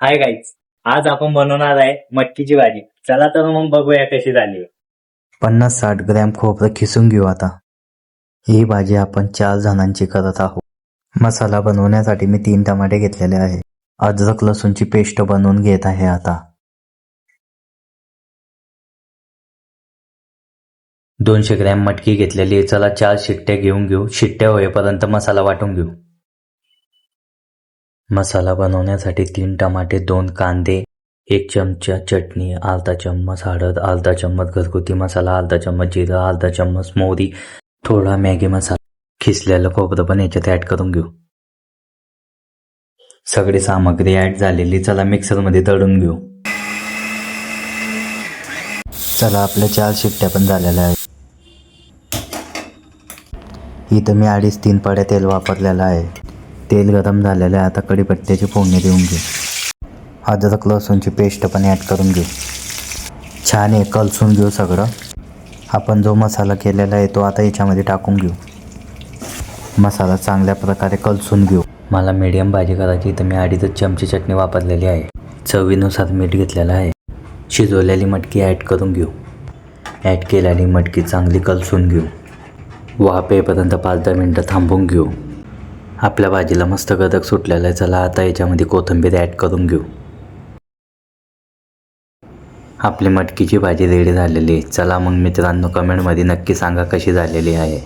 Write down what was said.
Hi guys आज आपण बनवणार आहे मटकीची भाजी. चला तर मग बघूया कशी झाली. पन्नास साठ ग्रॅम खोबरं खिसून घेऊ आता. ही भाजी आपण चार जणांची करत आहोत. मसाला बनवण्यासाठी मी तीन टमाटे घेतलेले आहे अद्रक लसूणची पेस्ट बनवून घेत आहे आता. दोनशे ग्रॅम मटकी घेतलेली आहे. चला चार शिट्ट्या घेऊन घेऊ. शिट्ट्या होईपर्यंत मसाला वाटून घेऊ. मसाला बनवण्यासाठी तीन टमाटे दोन कांदे एक चमचा चटणी अर्धा चम्मच हळद अर्धा चम्मच घरगुती मसाला अर्धा चम्मच जिरं अर्धा चम्मच मोहरी थोडा मॅगी मसाला. खिसलेलं खोबरं पण याच्यात ऍड करून घेऊ. सगळी सामग्री ऍड झालेली चला मिक्सरमध्ये दळून घेऊ. चला आपल्या चार शिट्ट्या पण झालेल्या आहेत. इथं मी अडीच तीन पड्या तेल वापरलेलं आहे. तेल गरम झालेलं आहे. आता कढीपत्त्याची फोडणी देऊन घेऊ अद्रक लसूणची पेस्ट पण ॲड करून घेऊ छान आहे कलसून घेऊ सगळं. आपण जो मसाला केलेला आहे तो आता याच्यामध्ये टाकून घेऊ. मसाला चांगल्या प्रकारे कलसून घेऊ. मला मीडियम भाजी करायची तर मी अडीचच चमची चटणी वापरलेली आहे. चवीनुसार मीठ घेतलेलं आहे. शिजवलेली मटकी ॲड करून घेऊ. ॲड केलेली मटकी चांगली कलसून घेऊ. वाफ येईपर्यंत पाच दहा मिनटं थांबून घेऊ. आपल्या भाजीला मस्त गदक सुटलेला आहे. चला आता याच्यामध्ये कोथिंबीर ॲड करून घेऊ. आपली मटकीची भाजी रेडी झालेली आहे. चला मग मित्रांनो कमेंटमध्ये नक्की सांगा कशी झालेली आहे.